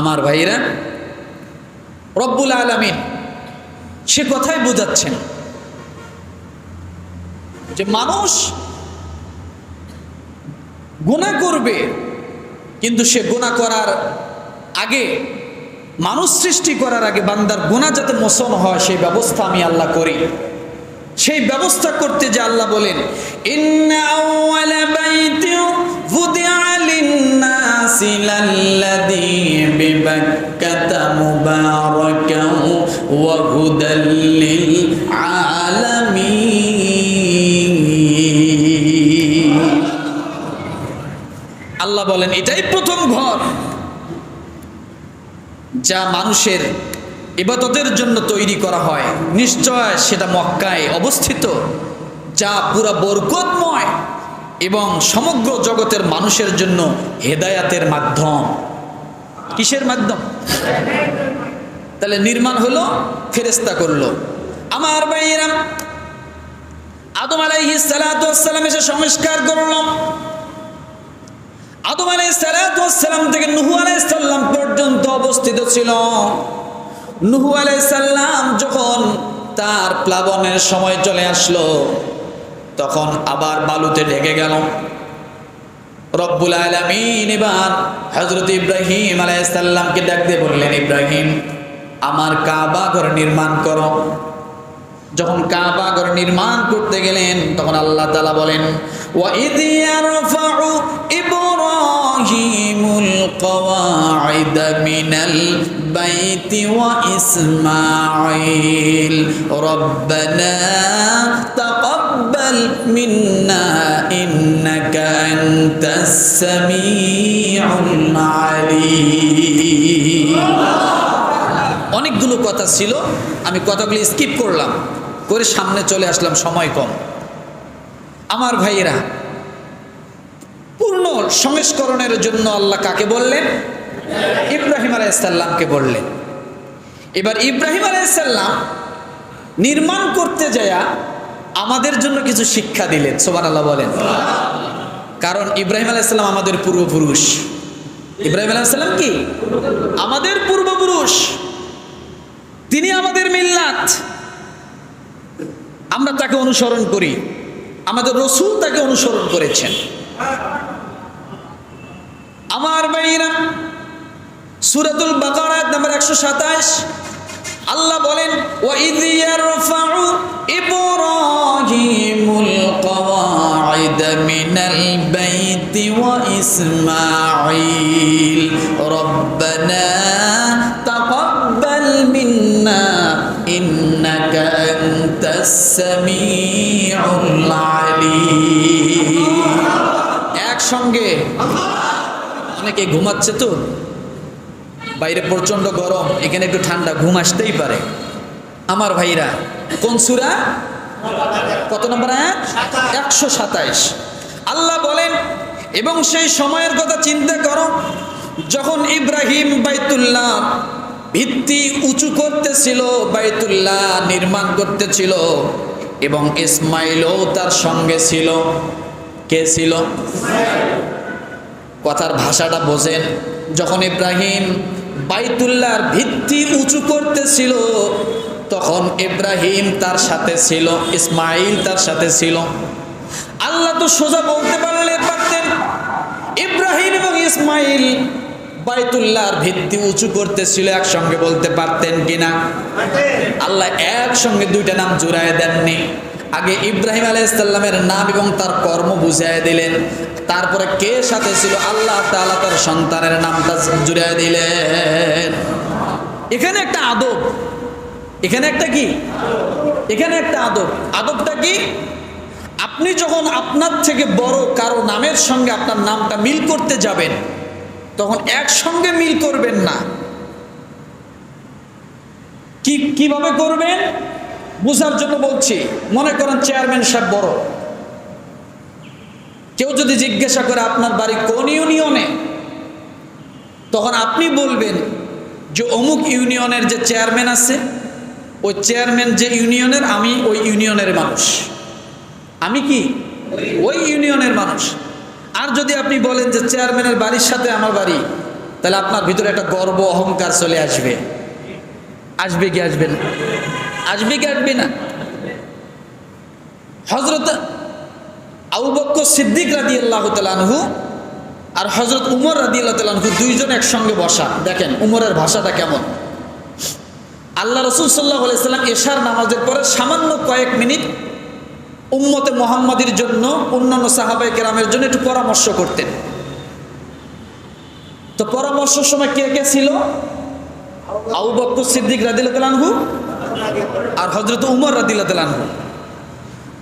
আমার ভাইরা রব্বুল আলমিন সে কথাই বোঝাচ্ছেন যে মানুষ গুণা করবে, কিন্তু সে গুণা করার আগে, মানুষ সৃষ্টি করার আগে বান্দার গুণা যাতে মোচন হয়, সেই ব্যবস্থা আমি আল্লাহ করি। সেই ব্যবস্থা করতে যে আল্লাহ বলেন আল্লাহ বলেন, এটাই প্রথম ঘর যা মানুষের ইবাদতের জন্য তৈরি করা হয়। নিশ্চয় সেটা মক্কায় অবস্থিত, যা পুরা বরকতময় এবং সমগ্র জগতের মানুষের জন্য হেদায়াতের মাধ্যম। কিসের মাধ্যম? তাহলে নির্মাণ হলো ফেরেস্তা করল। আমার ভাইয়েরা, আদম আলাইহিস সালাম এসে সংস্কার করলাম আদম আলাইসালাম থেকে নুহু আলাইসাল্লাম পর্যন্ত অবস্থিত ছিল। নুহু আলাইসাল্লাম যখন তার প্লাবনের সময় চলে আসলো, তখন আবার বালুতে ঢেকে গেল। রব্বুল আলমিন এবার হজরত ইব্রাহিম আলাইসাল্লামকে ডাক দিয়ে বললেন, ইব্রাহিম, আমার কাবা ঘর নির্মাণ করো। যখন কাবা ঘর নির্মাণ করতে গেলেন, তখন আল্লাহ তালা বলেন وَإِذْ يَرْفَعُ إِبْرَاهِيمُ الْقَوَاعِدَ مِنَ الْبَيْتِ وَإِسْمَاعِيلُ رَبَّنَا تَقَبَّلْ مِنَّا إِنَّكَ أَنْتَ السَّمِيعُ الْعَلِيمُ অনেকগুলো কথা ছিল আমি কথাগুলি স্কিপ করলাম করে সামনে চলে আসলাম সময় কম আমার ভাইয়েরা, পূর্ণ সংস্করণের জন্য আল্লাহ কাকে বললেন? ইব্রাহিম আলাইসাল্লামকে বললেন। এবার ইব্রাহিম আলাইসাল্লাম নির্মাণ করতে যায়া আমাদের জন্য কিছু শিক্ষা দিলেন সোমান আল্লাহ বলেন। কারণ ইব্রাহিম আলাইসাল্লাম আমাদের পূর্বপুরুষ। ইব্রাহিম আলাইসাল্লাম কি? আমাদের পূর্বপুরুষ। তিনি আমাদের মিল্লাত। আমরা তাকে অনুসরণ করি। আমাদের রসুল তাকে অনুসরণ করেছেন আমার ভাইরা সুরাতুল বাকারাত নাম্বার একশো সাতাশ আল্লাহ বলেন وَإِذْ يَرْفَعُ إِبْرَاهِيمُ الْقَوَاعِدَ مِنَ الْبَيْتِ وَإِسْمَاعِيلُ رَبَّنَا تَقَبَّلْ مِنَّا إِنَّكَ أَنْتَ السَّمِيعُ الْعَلِيمُ একসঙ্গে। অনেকে ঘুমাচ্ছে তো। বাইরে প্রচণ্ড গরম, এখানে একটু ঠান্ডা, ঘুম আসতেই পারে। আমার ভাইরা, কোন সুরা? কত নম্বর একশো সাতাইশ। আল্লাহ বলেন, এবং সেই সময়ের কথা চিন্তা করো, যখন ইব্রাহিম বাইতুল্লাহ ভিত্তি উঁচু করতেছিল, বাইতুল্লাহ নির্মাণ করতেছিল এবং ইসমাইলও তার সঙ্গে ছিল। কে ছিল? কথার ভাষাটা বোঝেন। যখন ইব্রাহিম বাইতুল্লাহর ভিত্তি উঁচু করতেছিল, তখন ইব্রাহিম তার সাথে ছিল, ইসমাইল তার সাথে ছিল। আল্লাহ তো সোজা বলতে পারলে পারতেন। ইব্রাহিম এবং ইসমাইল বাইতুল্লাহর ভিত্তি উঁচু করতেছিল, একসঙ্গে বলতে পারতেন কিনা? আল্লাহ একসঙ্গে দুইটা নাম জুড়ায় দেননি। আগে ইব্রাহিম আলাইসাল্লামের নাম এবং তার কর্ম বুঝাই দিলেন। তারপরে কে সাথে ছিল? আল্লাহ তাআলা তার সন্তানের নামটা জুড়াই দিলেন। এখানে একটা আদব। এখানে একটা কি? এখানে একটা আদব। আদবটা কি? আপনি যখন আপনার থেকে বড় কারও নামের সঙ্গে আপনার নামটা মিল করতে যাবেন তখন একসঙ্গে মিল করবেন না। কি, কীভাবে করবেন? বুঝার জন্য বলছি, মনে করেন চেয়ারম্যান সাহেব বড়। কেউ যদি জিজ্ঞাসা করে আপনার বাড়ি কোন ইউনিয়নে, তখন আপনি বলবেন যে অমুক ইউনিয়নের যে চেয়ারম্যান আছে, ওই চেয়ারম্যান যে ইউনিয়নের, আমি ওই ইউনিয়নের মানুষ। আমি কি? ওই ইউনিয়নের মানুষ। আর যদি আপনি বলেন যে চেয়ারম্যানের বাড়ির সাথে আমার বাড়ি, তাহলে আপনার ভিতরে একটা গর্ব, অহংকার চলে আসবে। আসবে কি আসবে না? আসবে কি আসবে না? হজরত আবু বক্কর সিদ্দিক রাদি আল্লাহ তালানহু আর হজরত উমর রাদি আল্লাহ তালানহু দুইজন একসঙ্গে বসা। দেখেন উমরের ভাষাটা কেমন? আল্লাহ রসুল সাল্লাহ সাল্লাম এশার নামাজের পরে সামান্য কয়েক মিনিট উম্মতে মোহাম্মদের জন্য অন্যান্য সাহাবাই কেরামের জন্য একটু পরামর্শ করতেন। তো পরামর্শের সময় কে কে ছিল? আবু বক্কর সিদ্দিক রাদিল্লাহ আর হজরত উমর রাদিল্লাহ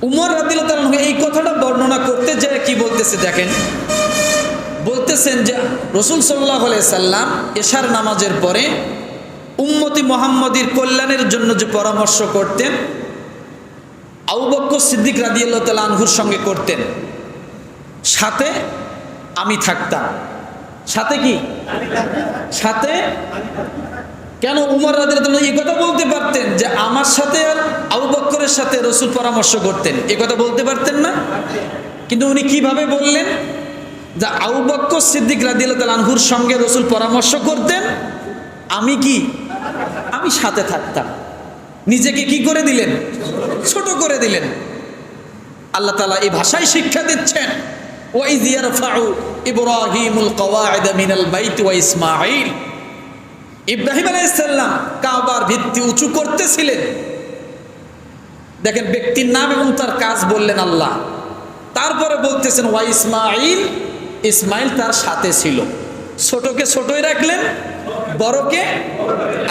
উমর রাদিল্লাহ এই কথাটা বর্ণনা করতে যায় কি বলতেছে দেখেন। বলতেছেন যে রসুল সাল্লাহ সাল্লাম এশার নামাজের পরে উম্মতি মোহাম্মদীর কল্যাণের জন্য যে পরামর্শ করতেন আউবক্ক সিদ্দিক রাদিয়াল্লাহ তাল আনহুর সঙ্গে করতেন। সাথে আমি থাকতাম। সাথে কি? সাথে? কেন উমর রাদিয়াল্লাহু এই কথা বলতে পারতেন যে আমার সাথে আর আবু বক্করের সাথে রসুল পরামর্শ করতেন। এ কথা বলতে পারতেন না? কিন্তু উনি কীভাবে বললেন? যে আবু বক্কর সিদ্দিক তাআলা আনহুর সঙ্গে রসুল পরামর্শ করতেন, আমি কি? আমি সাথে থাকতাম। নিজেকে কি করে দিলেন? ছোট করে দিলেন। আল্লাহ তালা এই ভাষায় শিক্ষা দিচ্ছেন। ওয়াইজ ইয়ারফাউ ইব্রাহিমুল কওয়াইদ মিনাল বাইত ওয়া ইসমাঈল। ইব্রাহিম আলাইহিস সালাম কাবার ভিত্তি উঁচু করতেছিলেন। দেখেন ব্যক্তির নাম এবং তার কাজ বললেন আল্লাহ। তারপরে বলতেছেন, ওয়া ইসমাঈল? ইসমাইল তার সাথে ছিল। ছোটকে ছোটই রাখলেন বড়কে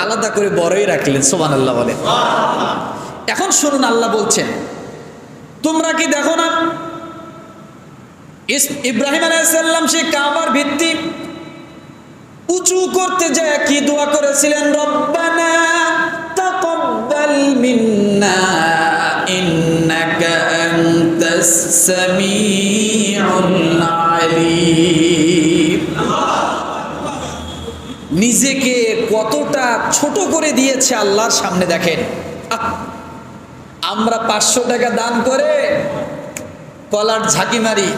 আলাদা করে বড়ই রাখলেন সোমান আল্লাহ বলে। এখন শুনুন, আল্লাহ বলছেন, তোমরা কি দেখো না ইব্রাহিম আলাইসাল্লাম সে কাবার ভিত্তি উঁচু করতে যায়, কি দোয়া করেছিলেন? রব্বানা নিজেকে কতটা ছোট করে দিয়েছে আল্লাহর সামনে দেখেন। আমরা পাঁচশো টাকা দান করে কলার ঝাঁকি মারি।